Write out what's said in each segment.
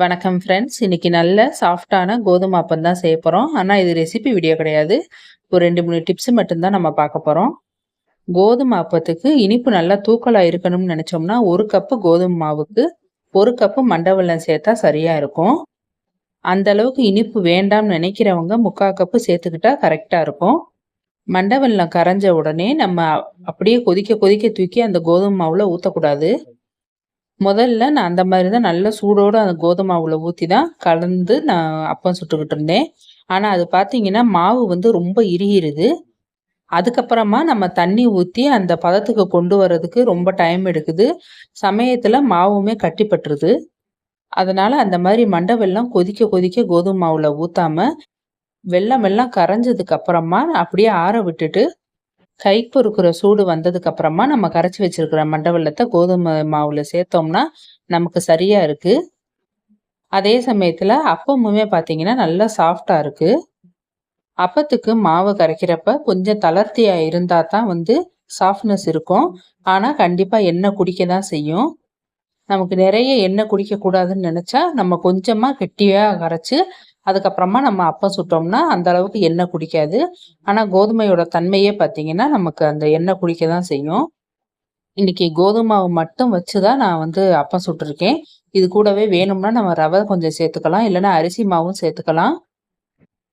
வணக்கம் ஃப்ரெண்ட்ஸ் இன்னைக்கு நல்ல சாஃப்டான கோதுமை அப்பம் தான் செய்ய போகிறோம் ஆனால் இது ரெசிபி வீடியோ கிடையாது. ஒரு ரெண்டு மூணு டிப்ஸ் மட்டும்தான் நம்ம பார்க்க போகிறோம் கோதுமை அப்பத்துக்கு இனிப்பு நல்லா தூக்கலாக இருக்கணும்னு நினச்சோம்னா ஒரு கப்பு கோதுமை மாவுக்கு ஒரு கப்பு மண்டவெல்லம் சேர்த்தா சரியாக இருக்கும். அந்த அளவுக்கு இனிப்பு வேண்டாம்னு நினைக்கிறவங்க முக்கால் கப்பு சேர்த்துக்கிட்டா கரெக்டாக இருக்கும். மண்டவெல்லம் கரைஞ்ச உடனே நம்ம அப்படியே கொதிக்க கொதிக்க தூக்கி அந்த கோதுமை மாவில் ஊற்றக்கூடாது முதல்ல நான் அந்த மாதிரி தான் நல்ல சூடோடு அந்த கோதுமை மாவில் ஊற்றி தான் கலந்து நான் அப்பம் சுட்டுக்கிட்டு இருந்தேன். ஆனால் அது பார்த்தீங்கன்னா மாவு வந்து ரொம்ப இறுகிருது. அதுக்கப்புறமா நம்ம தண்ணி ஊற்றி அந்த பதத்துக்கு கொண்டு வர்றதுக்கு ரொம்ப டைம் எடுக்குது. சமயத்தில் மாவுமே கட்டிப்பட்டுருது. அதனால் அந்த மாதிரி மண்டவெல்லாம் கொதிக்க கொதிக்க கோதுமை மாவில் ஊற்றாம வெள்ளம் வெள்ளம் கரைஞ்சதுக்கு அப்புறமா அப்படியே ஆற விட்டுட்டு கை பொறுக்கிற சூடு வந்ததுக்கு அப்புறமா நம்ம கரைச்சி வச்சிருக்கிற மண்டவெல்லத்தை கோதுமை மாவுல சேர்த்தோம்னா நமக்கு சரியா இருக்கு. அதே சமயத்துல அப்பமுமே பார்த்தீங்கன்னா நல்லா சாஃப்டா இருக்கு. அப்பத்துக்கு மாவு கரைக்கிறப்ப கொஞ்சம் தளர்த்தியா இருந்தா தான் வந்து சாஃப்ட்னஸ் இருக்கும். ஆனா கண்டிப்பா எண்ணெய் குடிக்க தான் செய்யும். நமக்கு நிறைய எண்ணெய் குடிக்க கூடாதுன்னு நினைச்சா நம்ம கொஞ்சமா கெட்டியா கரைச்சு அதுக்கப்புறமா நம்ம அப்பம் சுட்டோம்னா அந்த அளவுக்கு எண்ணெய் குடிக்காது. ஆனால் கோதுமையோட தன்மையே பார்த்தீங்கன்னா நமக்கு அந்த எண்ணெய் குடிக்க தான் செய்யும். இன்னைக்கு கோதுமாவை மாவு மட்டும் வச்சு தான் நான் வந்து அப்பம் சுட்டிருக்கேன். இது கூடவே வேணும்னா நம்ம ரவை கொஞ்சம் சேர்த்துக்கலாம். இல்லைன்னா அரிசி மாவும் சேர்த்துக்கலாம்.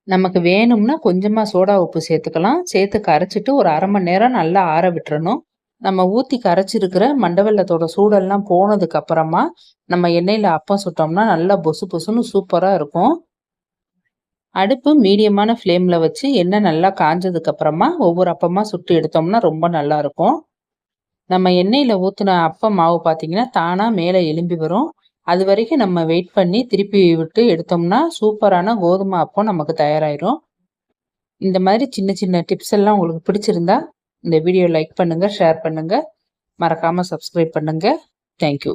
நமக்கு வேணும்னா கொஞ்சமாக சோடா உப்பு சேர்த்துக்கலாம். சேர்த்து கரைச்சிட்டு ஒரு அரை மணி நேரம் நல்லா ஆற விட்டுறணும். நம்ம ஊற்றி கரைச்சிருக்கிற மண்டவெல்லத்தோட சூடெல்லாம் போனதுக்கு அப்புறமா நம்ம எண்ணெயில் அப்பம் சுட்டோம்னா நல்லா பொசு பொசுன்னு சூப்பராக இருக்கும். அடுப்பு மீடியமான ஃப்ளேமில் வச்சு எண்ணெய் நல்லா காஞ்சதுக்கு அப்புறமா ஒவ்வொரு அப்பமாக சுட்டு எடுத்தோம்னா ரொம்ப நல்லா இருக்கும் நம்ம எண்ணெயில் ஊற்றின அப்பம் மாவு பார்த்தீங்கன்னா தானாக மேலே எலும்பி வரும். அது வரைக்கும் நம்ம வெயிட் பண்ணி திருப்பி விட்டு எடுத்தோம்னா சூப்பரான கோதுமை அப்பம் நமக்கு தயாராயிரும். இந்த மாதிரி சின்ன சின்ன டிப்ஸ் எல்லாம் உங்களுக்கு பிடிச்சிருந்தா இந்த வீடியோ லைக் பண்ணுங்கள் ஷேர் பண்ணுங்கள் மறக்காமல் சப்ஸ்கிரைப் பண்ணுங்கள் தேங்க்யூ